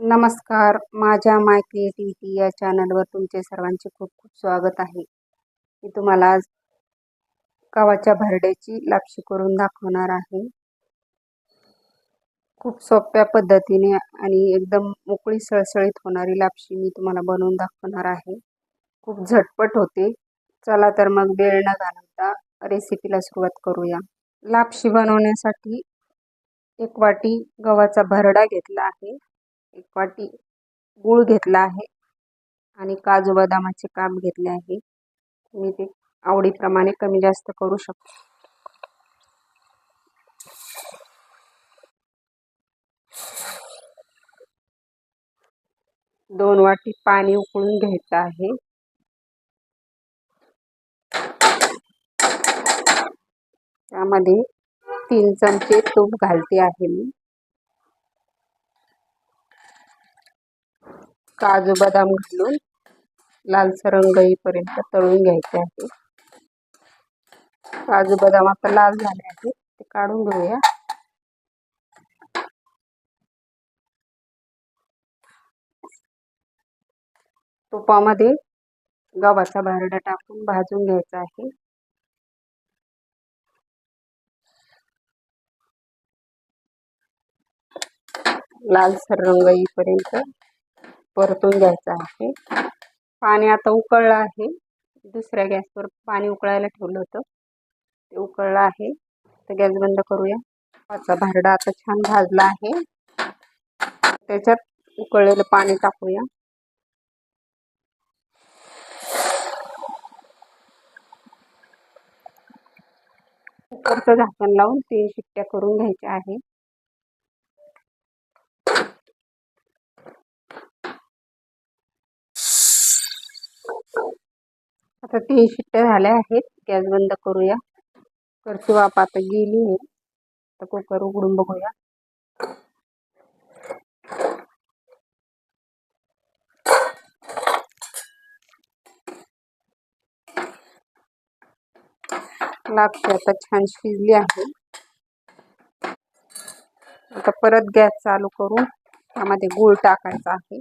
नमस्कार. माझ्या माय क्रिएटिव्हिटी या चॅनलवर तुमचे सर्वांचे खूप खूप स्वागत आहे. मी तुम्हाला आज गव्हाच्या भरड्याची लापशी करून दाखवणार आहे. खूप सोप्या पद्धतीने आणि एकदम मोकळी सळसळीत होणारी लापशी मी तुम्हाला बनवून दाखवणार आहे. खूप झटपट होते. चला तर मग वेळ न घालवता रेसिपीला सुरुवात करूया. लापशी बनवण्यासाठी एक वाटी गव्हाचा भरडा घेतला आहे. एक वाटी गूळ घेतला आहे आणि काजू बदामाचे काप घेतले आहे. तुम्ही ते आवडीप्रमाणे कमी जास्त करू शकता दोन वाटी पाणी उकळून घ्यायचं आहे. त्यामध्ये तीन चमचे तूप घालते आहे मी. काजू बदाम घालून लालसर रंग येईपर्यंत तळून घ्यायचे आहे. काजू बदाम आता लाल झाले आहे ते काढून घेऊया. तुपामध्ये गव्हाचा भारडा टाकून भाजून घ्यायचा आहे. लालसर रंग येईपर्यंत परतून घ्यायचं आहे. पाणी आता उकळलं आहे. दुसऱ्या गॅसवर पाणी उकळायला ठेवलं होतं. ते उकळलं आहे. तर गॅस बंद करूया. पाचा भारडा आता छान भाजला आहे. त्याच्यात उकळलेलं पाणी टाकूया. कुकरचं झाकण लावून तीन शिट्ट्या करून घ्यायच्या आहे. आता तीन शिट्ट्या झाल्या आहेत. गॅस बंद करूया. कुकरची वाप आता गेली आहे. तर कुकर उघडून बघूया. लागते आता छान शिजली आहे. आता परत गॅस चालू करून त्यामध्ये गूळ टाकायचा आहे.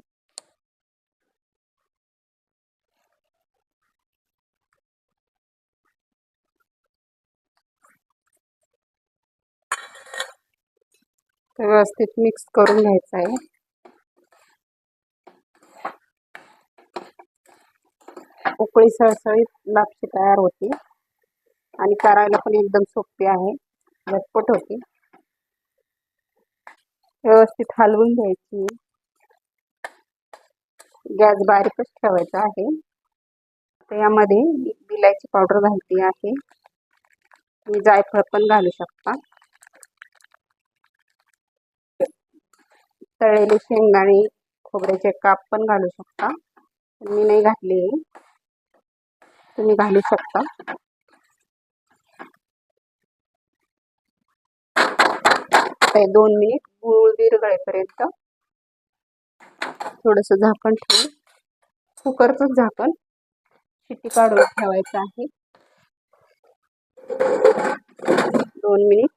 व्यवस्थित मिक्स करून घ्यायचं आहे. उकळी सळसळीत लापशी तयार होते. आणि करायला पण एकदम सोपी आहे. झटपट होते. व्यवस्थित हलवून घ्यायची. गॅस बारीकच ठेवायचा आहे. यामध्ये इलायची पावडर घालते आहे. तुम्ही जायफळ पण घालू शकता. तळलेले शेंगदाणे खोबऱ्याचे काप पण घालू शकता. मी नाही घातले. तुम्ही घालू शकता. दोन मिनिट गुळ विरगळेपर्यंत थोडस झाकण ठेवून कुकरच झाकण शिट्टी काढून ठेवायचं आहे. दोन मिनिट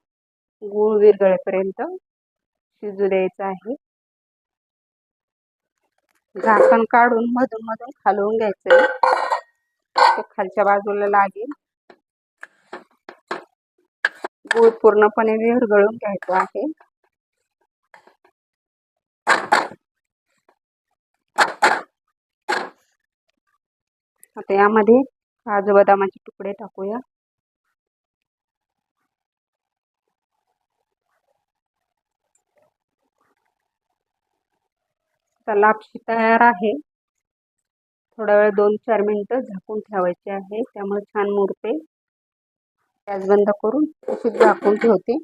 गुळ विरगळेपर्यंत शिजू द्यायचं आहे. झाकण काढून मधून मधून खालवून घ्यायचं तो खालच्या बाजूला लागेल. गूळ पूर्णपणे विरघळून घ्यायचं आहे. आता यामध्ये काजू बदामाचे तुकडे टाकूया. आता लापशी तयार आहे. थोडा वेळ दोन चार मिनटं झाकून ठेवायचे आहे. त्यामुळे छान मुरते. गॅस बंद करून तशीच झाकून ठेवते.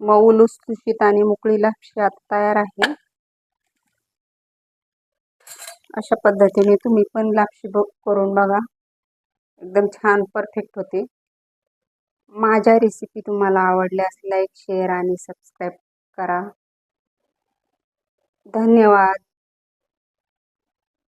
मऊ लुसलुशीत आणि मोकळी लापशी आता तयार आहे. अशा पद्धतीने तुम्ही पण लापशी करून बघा. एकदम छान परफेक्ट होते. माझ्या रेसिपी तुम्हाला आवडल्यास लाईक शेअर आणि सबस्क्राईब करा. धन्यवाद.